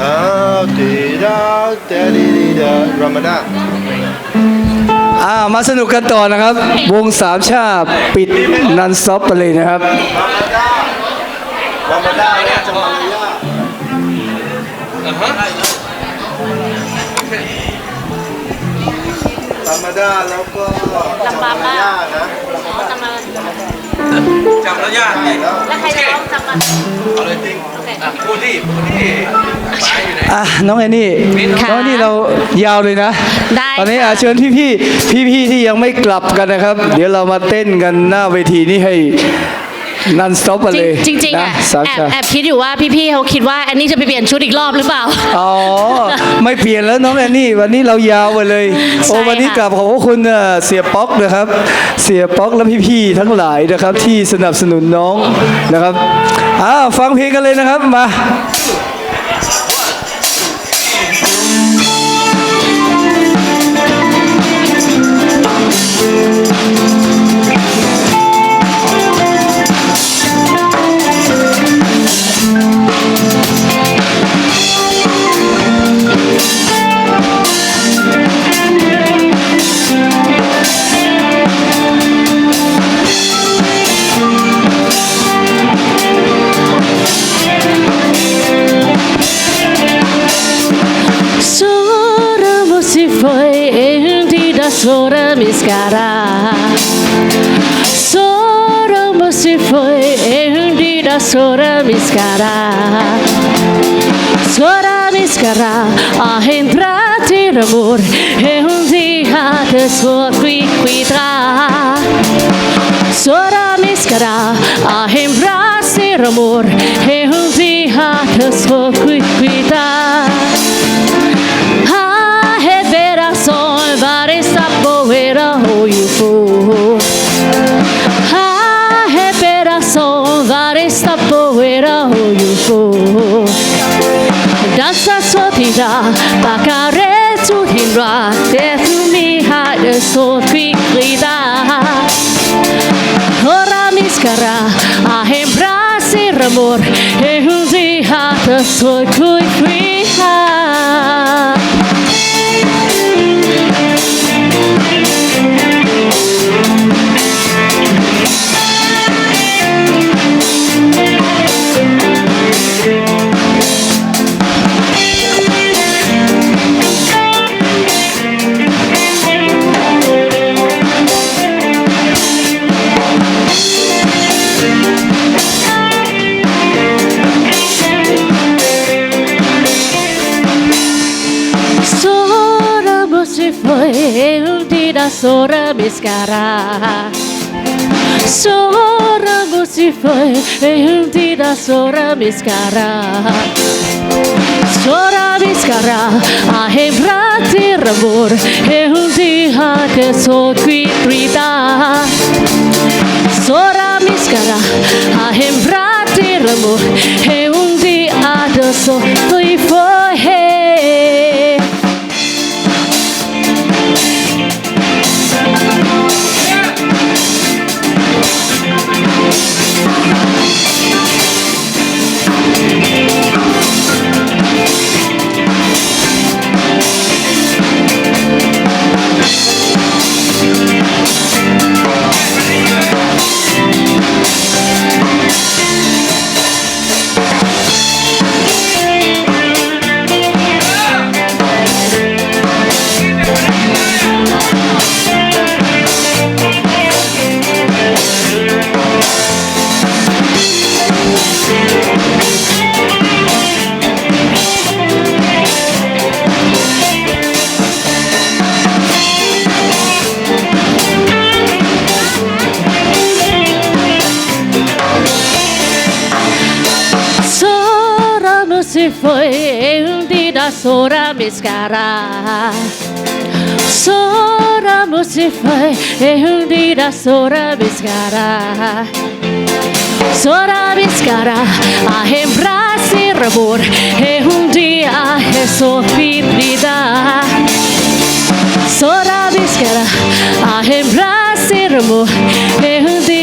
ดาวตีดาวเตดีดีดารามาดาอ่ามาสนุกกันต่อนะครับ วงสามชาติปิดนันซอปไปเลยนะครับรามาดาและจมาลายารามาดาแล้วก็จมาลายานะ จำมาจำแล้วยากไงแล้วใครจะร้องจำมาเอาเลยจริงโอเคอะพูดดิพูดดิหมาอยู่ไหน อะน้องแอนนี่ค่ะน้องแอนนี่เรายาวเลยนะ ได้ตอนนี้ค่ะอะเชิญพี่ๆพี่ๆที่ยังไม่กลับกันนะครับ เดี๋ยวเรามาเต้นกันหน้าเวทีนี้ให้ นันสต็อปไปเลยจริงๆนะอะสามแอบชาติแอบคิดอยู่ว่าพี่ๆเขาคิดว่าอันนี้จะไปเปลี่ยนชุดอีกรอบหรือเปล่า อ๋อ ไม่เปลี่ยนแล้วน้องแอนนี่ วันนี้เรายาวไปเลย โอ้ใช่วันนี้ค่ะกลับขอบพระคุณเอ่อเสียป๊อกนะครับ เสียป๊อกและพี่ๆทั้งหลายนะครับที่สนับสนุนน้องนะครับอ่าฟังเพลงกันเลยนะครับมา sobre mis caras. Solo se fue hundida sobre mis caras. Sobre mis caras ha entrado el amor y un día te soy cuidar. Sobre mis caras ha el amor y un día te soy cuidar. Fo. Danza sotida, bakare tu hindra, te tu mi ha de so qui grida. Ora mi scara, a hembrasi ramor, e un dia te so qui grida. sora mezcala Sora gusti foi e unti da sora mezcala Sora mezcala a embrate rabor e unti a te so qui trita Sora mezcala a embrate rabor e unti a te so tu foi foi hundida sora mescara Sora você foi hundida sora mescara Sora mescara a embrace rabor e é um dia é sofrida Sora mescara a embrace rabor e é um dia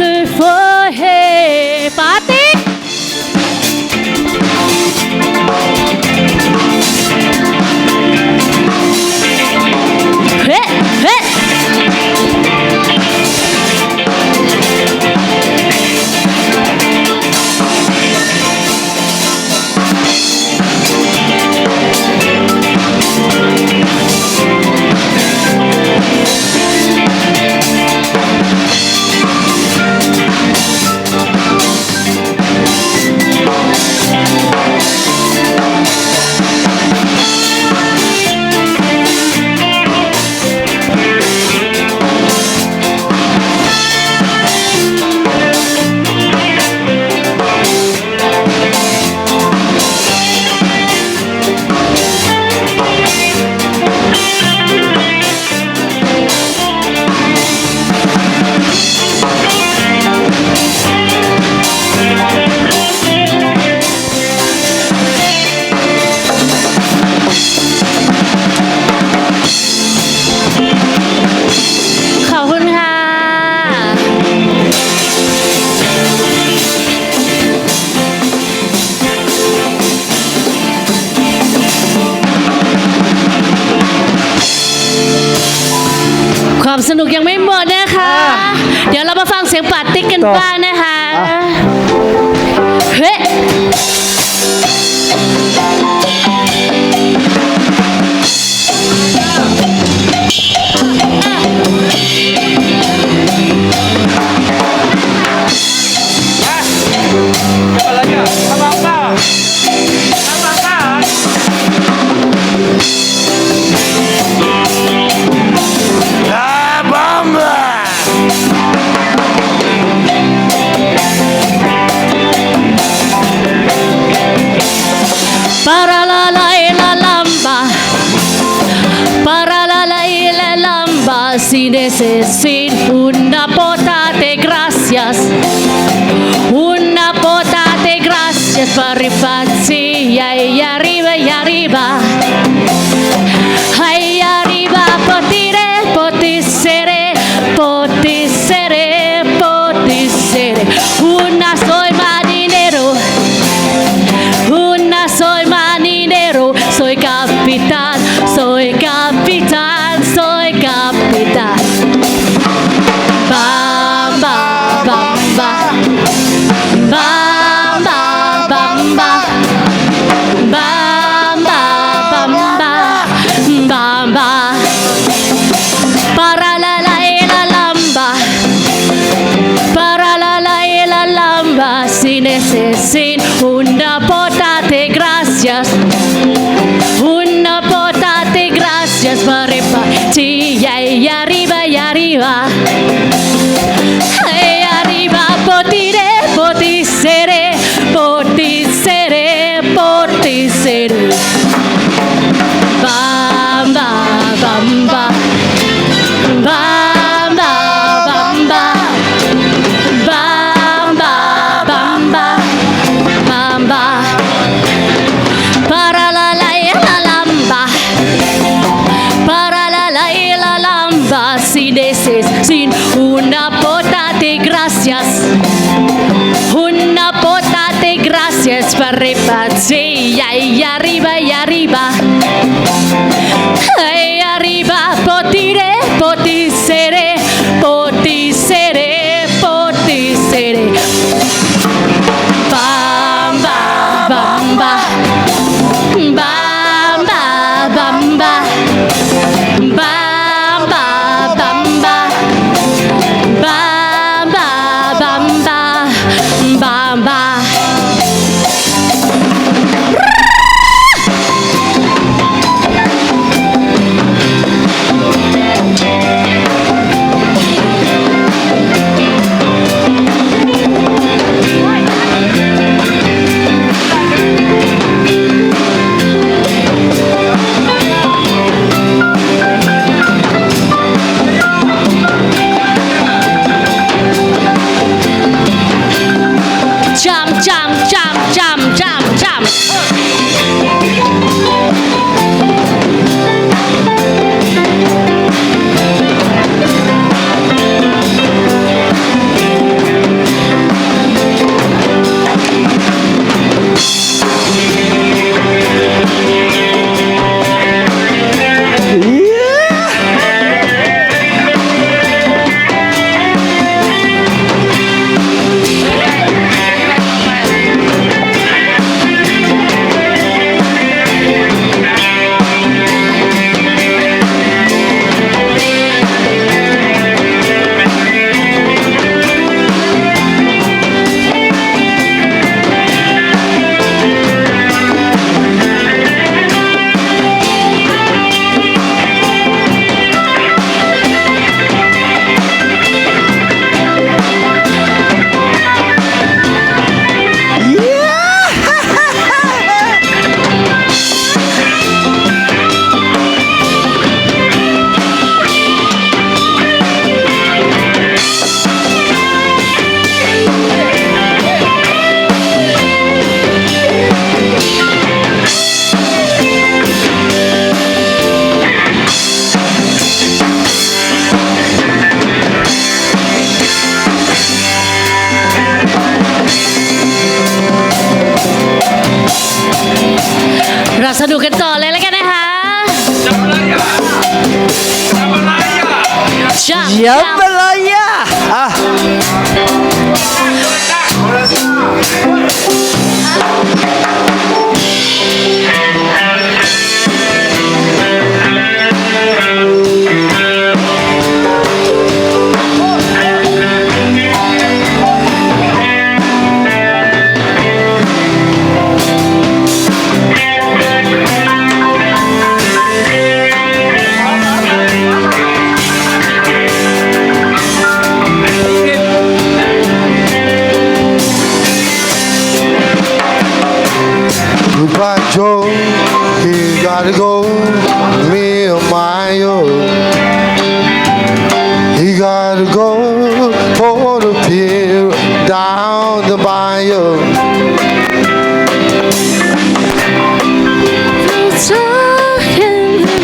é Bye. una pota de gracias. Una pota de gracias para rifarsi seen ริบา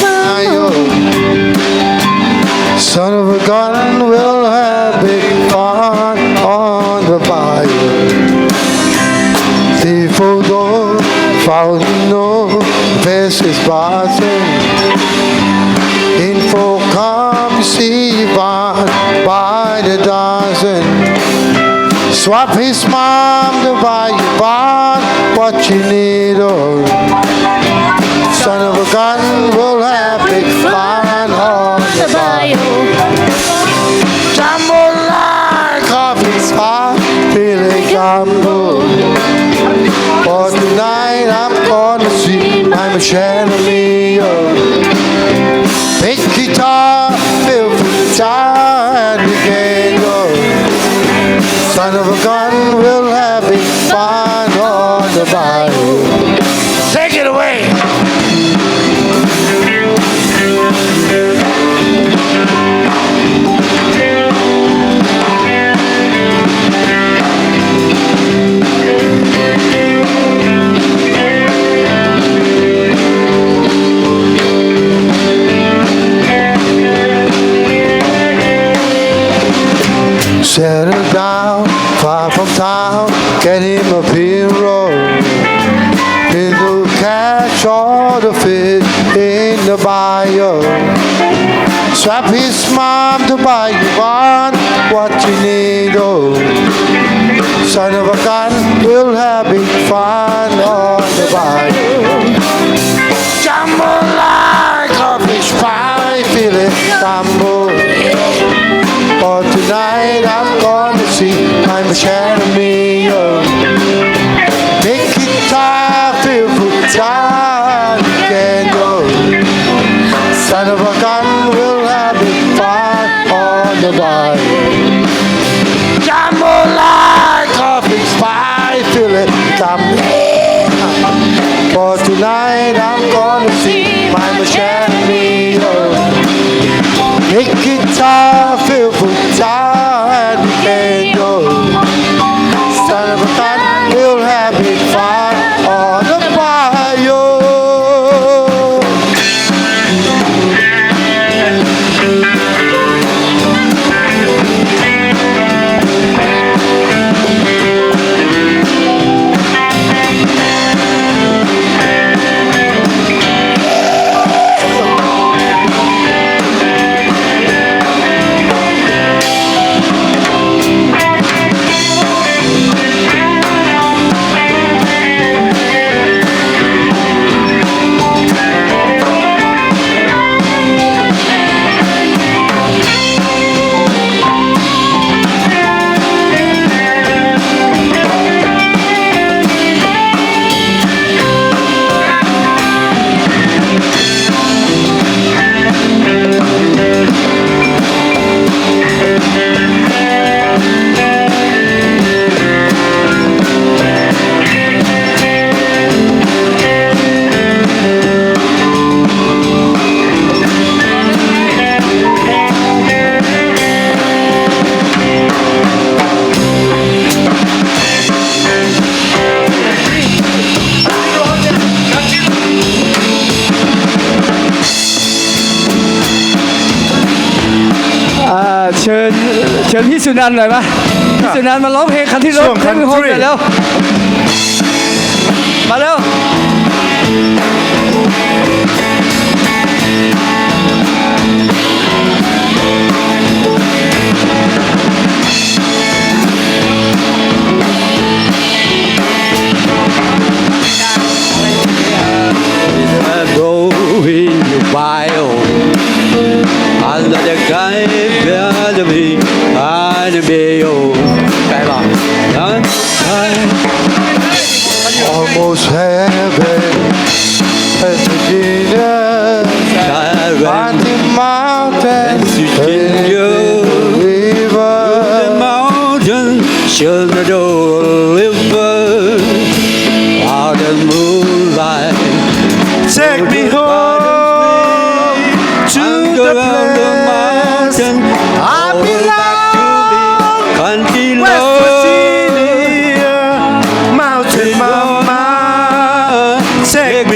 Bayou. Son of a gun, we'll have big fun on the bayou. Tifodor, Faunino, Veses Basen Info come see Ivan by the dozen Swap his you what you need oh Son of a gun will have big fun on the Jumbo like coffee spot, feeling gumbo For tonight I'm gonna see my Leo Big guitar, feel free and again go Son of a gun, we'll Settle down, far from town, get him a hero. He'll catch all the fish in the bayou. Swap his mom to buy you one, what you need, oh. Son of a gun, we'll have big fun on the bayou. Jumbo like a fish pie, it. For tonight I'm gonna see my Michelle Mio. Big guitar, feel good time, go. Son of a gun, we'll have it fun on the bayou. Jumbo like coffee spy, feel it coming. For tonight I'm gonna see my Michelle Big guitar, feel good time, can go. Son of a สุนันท์หน่อยมาพี่สุนันท์มาร้องเพลงคันที่รถช่วงคันที่โฮม country หน่อยแล้ว Leg.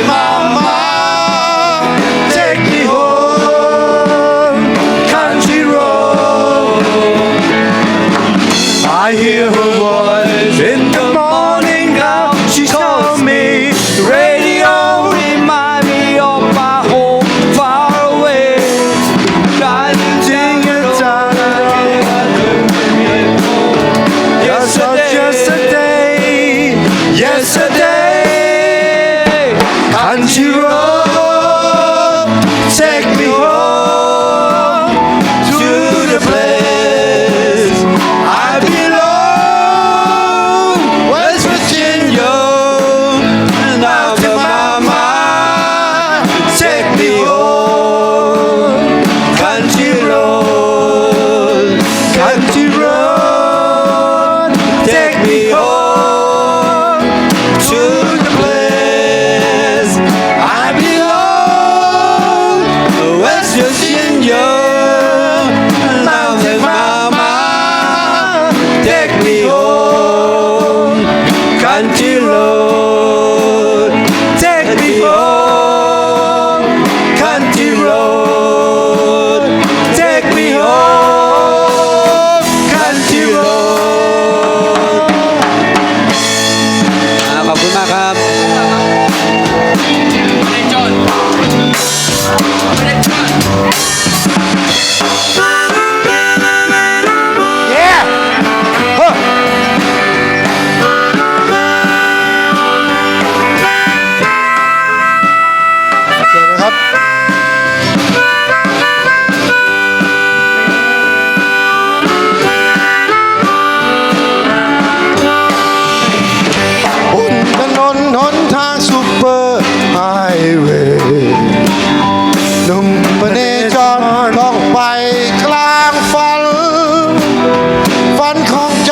Demais!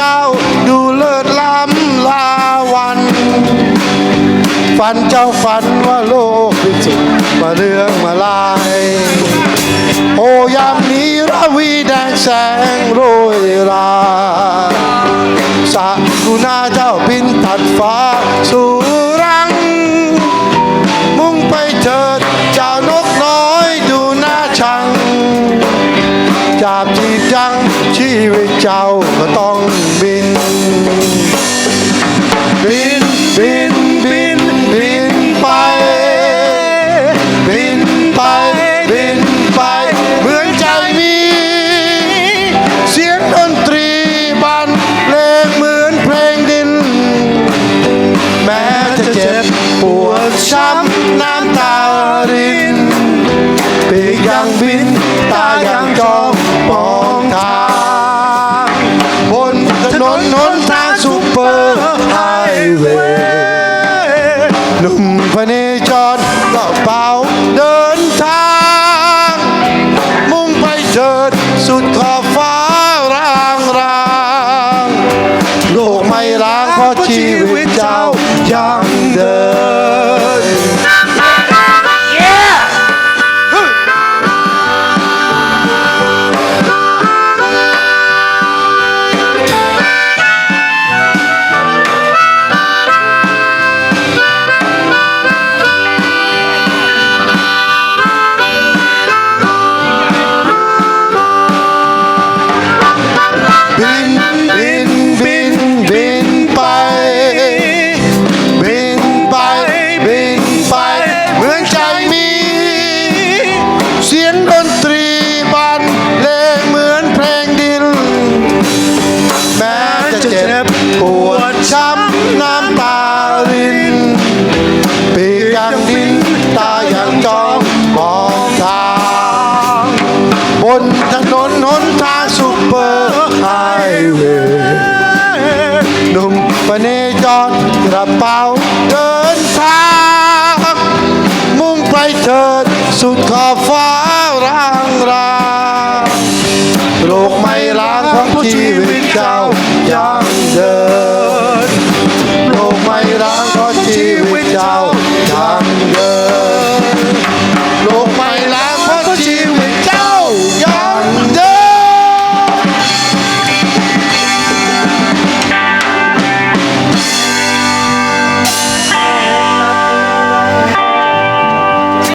เจ้าดูเลิศล้ำลาวัน ฝันเจ้าฝันว่าโลกวิจิตมาเรื่องมาลาย โอยามนี้ระวีแดงแสงโรยราสะกุณาเจ้าบินตัดฟ้าสูรัง มุ่งไปเถิดเจ้านกน้อยดูหน้าชัง จาบจีจังชีวิตเจ้าก็ต้อง นถนนหนทางซูเปอร์ไฮเวย์หนุ่มปเนจรกระเป๋าเดินทาง มุ่งไปเถิดสุดขอบฟ้าร่างรางโลกไม่ล้างของชีวิตเก่ายังเดิน